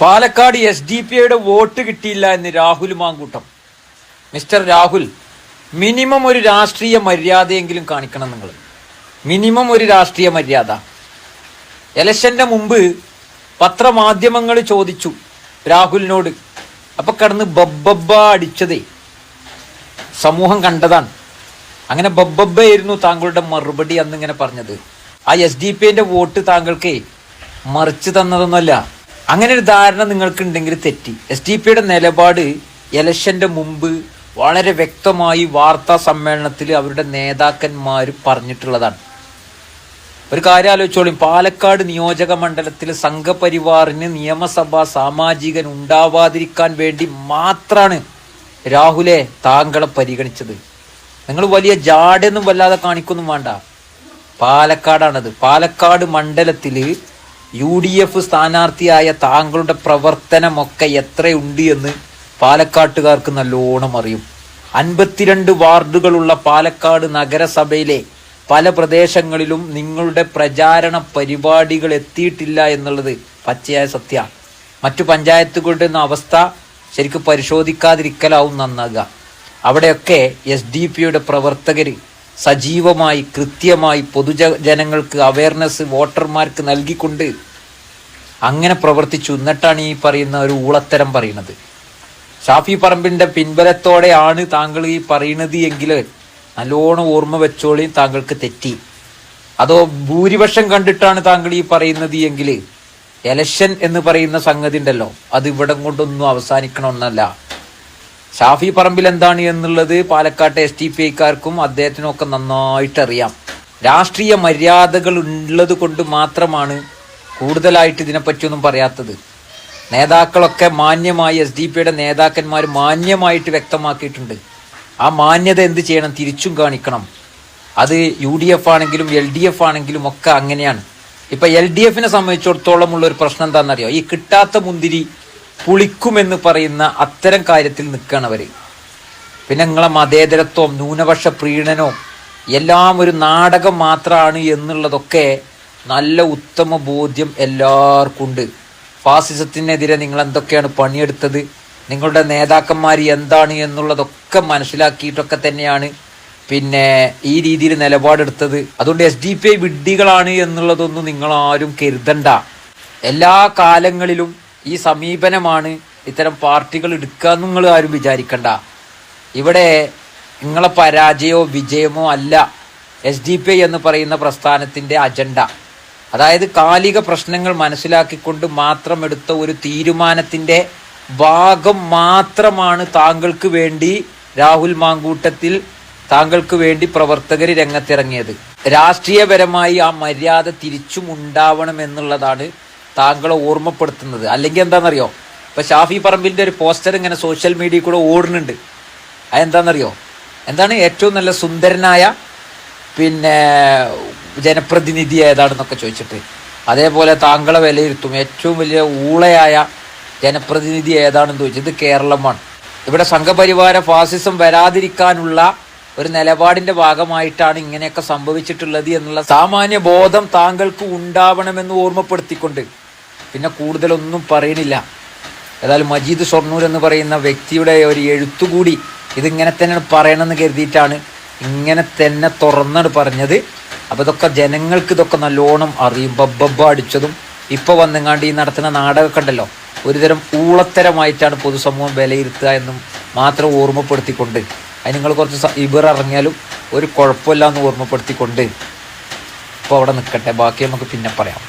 Palakkad S D P ഐയുടെ vote കിട്ടിയില്ല എന്ന് രാഹുൽ മാങ്കൂട്ടം. മിസ്റ്റർ രാഹുൽ മിനിമം ഒരു രാഷ്ട്രീയ മര്യാദയെങ്കിലും കാണിക്കണം നിങ്ങൾ. മിനിമം ഒരു രാഷ്ട്രീയ മര്യാദ. ഇലക്ഷന്റെ മുമ്പ് പത്രമാധ്യമങ്ങൾ ചോദിച്ചു രാഹുലിനോട്. അപ്പൊ കടന്ന് ബബ്ബബ്ബ അടിച്ചതേ. സമൂഹം കണ്ടതാണ്. അങ്ങനെ ബബ്ബബ്ബയായിരുന്നു താങ്കളുടെ മറുപടി അന്ന് ഇങ്ങനെ പറഞ്ഞത്. ആ എസ് ഡി പി വോട്ട് താങ്കൾക്ക് മറിച്ച് തന്നതൊന്നുമല്ല. അങ്ങനെ ഒരു ധാരണ നിങ്ങൾക്ക് ഉണ്ടെങ്കിൽ തെറ്റി എസ് ഡി പിയുടെ നിലപാട് എലക്ഷന്റെ മുമ്പ് വളരെ വ്യക്തമായി വാർത്താ സമ്മേളനത്തിൽ അവരുടെ നേതാക്കന്മാർ പറഞ്ഞിട്ടുള്ളതാണ്. ഒരു കാര്യം ആലോചിച്ചോളും പാലക്കാട് നിയോജക മണ്ഡലത്തിൽ സംഘപരിവാറിന് നിയമസഭാ സാമാജികൻ ഉണ്ടാവാതിരിക്കാൻ വേണ്ടി മാത്രമാണ് രാഹുലെ താങ്കളെ പരിഗണിച്ചത്. നിങ്ങൾ വലിയ ജാടൊന്നും വല്ലാതെ കാണിക്കൊന്നും വേണ്ട. പാലക്കാടാണത്. പാലക്കാട് മണ്ഡലത്തിൽ യു ഡി എഫ് സ്ഥാനാർത്ഥിയായ താങ്കളുടെ പ്രവർത്തനമൊക്കെ എത്രയുണ്ട് എന്ന് പാലക്കാട്ടുകാർക്ക് നല്ലോണം അറിയും. അൻപത്തിരണ്ട് വാർഡുകളുള്ള പാലക്കാട് നഗരസഭയിലെ പല പ്രദേശങ്ങളിലും നിങ്ങളുടെ പ്രചാരണ പരിപാടികൾ എത്തിയിട്ടില്ല എന്നുള്ളത് പച്ചയായ സത്യ. മറ്റു പഞ്ചായത്തുകളുടെ അവസ്ഥ ശരിക്കും പരിശോധിക്കാതിരിക്കലാവും നന്നാകുക അവിടെയൊക്കെ എസ് ഡി പിയുടെ പ്രവർത്തകർ സജീവമായി കൃത്യമായി പൊതുജ ജനങ്ങൾക്ക് അവയർനെസ് വോട്ടർമാർക്ക് നൽകിക്കൊണ്ട് അങ്ങനെ പ്രവർത്തിച്ചു. എന്നിട്ടാണ് ഈ പറയുന്ന ഒരു ഊളത്തരം പറയുന്നത്. ഷാഫി പറമ്പിന്റെ പിൻബലത്തോടെയാണ് താങ്കൾ ഈ പറയുന്നത് എങ്കിൽ നല്ലോണം ഓർമ്മ വെച്ചോളി താങ്കൾക്ക് തെറ്റി. അതോ ഭൂരിപക്ഷം കണ്ടിട്ടാണ് താങ്കൾ ഈ പറയുന്നത് എങ്കിൽ എലക്ഷൻ എന്ന് പറയുന്ന സംഗതി ഉണ്ടല്ലോ. അത് ഇവിടം കൊണ്ടൊന്നും അവസാനിക്കണമെന്നല്ല. ഷാഫി പറമ്പിൽ എന്താണ് എന്നുള്ളത് പാലക്കാട്ടെ എസ് ടി പി ഐക്കാർക്കും അദ്ദേഹത്തിനൊക്കെ നന്നായിട്ട് അറിയാം രാഷ്ട്രീയ മര്യാദകൾ ഉള്ളത് കൊണ്ട് മാത്രമാണ് കൂടുതലായിട്ട് ഇതിനെപ്പറ്റിയൊന്നും പറയാത്തത്. നേതാക്കളൊക്കെ മാന്യമായി എസ് ഡി പിയുടെ നേതാക്കന്മാർ മാന്യമായിട്ട് വ്യക്തമാക്കിയിട്ടുണ്ട്. ആ മാന്യത എന്ത് ചെയ്യണം? തിരിച്ചും കാണിക്കണം. അത് യു ഡി എഫ് ആണെങ്കിലും എൽ ഡി എഫ് ആണെങ്കിലും ഒക്കെ അങ്ങനെയാണ്. ഇപ്പൊ എൽ ഡി എഫിനെ സംബന്ധിച്ചിടത്തോളം ഉള്ള ഒരു പ്രശ്നം എന്താണെന്നറിയോ? ഈ കിട്ടാത്ത മുന്തിരി പുളിക്കുമെന്ന് പറയുന്ന അത്തരം കാര്യത്തിൽ നിൽക്കുകയാണ് അവർ. പിന്നെ നിങ്ങളെ മതേതരത്വം ന്യൂനപക്ഷ പ്രീണനവും എല്ലാം ഒരു നാടകം മാത്രമാണ് എന്നുള്ളതൊക്കെ നല്ല ഉത്തമ ബോധ്യം എല്ലാവർക്കും ഉണ്ട്. ഫാസിസത്തിനെതിരെ നിങ്ങൾ എന്തൊക്കെയാണ് പണിയെടുത്തത്? നിങ്ങളുടെ നേതാക്കന്മാർ എന്താണ് എന്നുള്ളതൊക്കെ മനസ്സിലാക്കിയിട്ടൊക്കെ തന്നെയാണ് പിന്നെ ഈ രീതിയിൽ നിലപാടെടുത്തത്. അതുകൊണ്ട് എസ് ഡി പി ഐ വിഡ്ഢികളാണ് എന്നുള്ളതൊന്നും നിങ്ങളാരും കരുതണ്ട. എല്ലാ കാലങ്ങളിലും ഈ സമീപനമാണ് ഇത്തരം പാർട്ടികൾ എടുക്കുക എന്ന് നിങ്ങൾ ആരും വിചാരിക്കണ്ട. ഇവിടെ നിങ്ങളെ പരാജയമോ വിജയമോ അല്ല. എസ് ഡി പി ഐ എന്ന് പറയുന്ന പ്രസ്ഥാനത്തിന്റെ അജണ്ട. അതായത് കാലിക പ്രശ്നങ്ങൾ മനസ്സിലാക്കിക്കൊണ്ട് മാത്രം എടുത്ത ഒരു തീരുമാനത്തിന്റെ ഭാഗം മാത്രമാണ് താങ്കൾക്ക് വേണ്ടി രാഹുൽ മാങ്കൂട്ടത്തിൽ താങ്കൾക്ക് വേണ്ടി പ്രവർത്തകർ രംഗത്തിറങ്ങിയത്. രാഷ്ട്രീയപരമായി ആ മര്യാദ തിരിച്ചും ഉണ്ടാവണം എന്നുള്ളതാണ് താങ്കളെ ഓർമ്മപ്പെടുത്തുന്നത്. അല്ലെങ്കിൽ എന്താണെന്നറിയോ? ഇപ്പൊ ഷാഫി പറമ്പിന്റെ ഒരു പോസ്റ്റർ ഇങ്ങനെ സോഷ്യൽ മീഡിയയിൽ കൂടെ ഓടുന്നുണ്ട്. അതെന്താണെന്നറിയോ? എന്താണ് ഏറ്റവും നല്ല സുന്ദരനായ പിന്നെ ജനപ്രതിനിധി ഏതാണെന്നൊക്കെ ചോദിച്ചിട്ട്. അതേപോലെ താങ്കളെ വിലയിരുത്തും. ഏറ്റവും വലിയ ഊളയായ ജനപ്രതിനിധി ഏതാണെന്ന് ചോദിച്ചത് കേരളമാണ്. ഇവിടെ സംഘപരിവാര ഫാസിസം വരാതിരിക്കാനുള്ള ഒരു നിലപാടിന്റെ ഭാഗമായിട്ടാണ് ഇങ്ങനെയൊക്കെ സംഭവിച്ചിട്ടുള്ളത് എന്നുള്ള സാമാന്യ ബോധം താങ്കൾക്ക് ഉണ്ടാവണമെന്ന് ഓർമ്മപ്പെടുത്തിക്കൊണ്ട് പിന്നെ കൂടുതലൊന്നും പറയണില്ല ഏതായാലും മജീദ് ഷൊർണൂർ എന്ന് പറയുന്ന വ്യക്തിയുടെ ഒരു എഴുത്തുകൂടി ഇതിങ്ങനെ തന്നെയാണ് പറയണമെന്ന് കരുതിയിട്ടാണ് ഇങ്ങനെ തന്നെ തുറന്നാണ് പറഞ്ഞത്. അപ്പോൾ ഇതൊക്കെ ജനങ്ങൾക്ക് ഇതൊക്കെ നല്ലോണം അറിയും. ബബ്ബബ്ബ അടിച്ചതും ഇപ്പൊ വന്നെങ്ങാണ്ട് ഈ നടത്തുന്ന നാടകമൊക്കെ ഉണ്ടല്ലോ. ഒരുതരം ഊളത്തരമായിട്ടാണ് പൊതുസമൂഹം വിലയിരുത്തുക എന്നും മാത്രം ഓർമ്മപ്പെടുത്തിക്കൊണ്ട്. അത് നിങ്ങൾ കുറച്ച് ഇവർ ഇറങ്ങിയാലും ഒരു കുഴപ്പമില്ല എന്ന് ഓർമ്മപ്പെടുത്തിക്കൊണ്ട് ഇപ്പോൾ അവിടെ നിൽക്കട്ടെ ബാക്കി നമുക്ക് പിന്നെ പറയാം.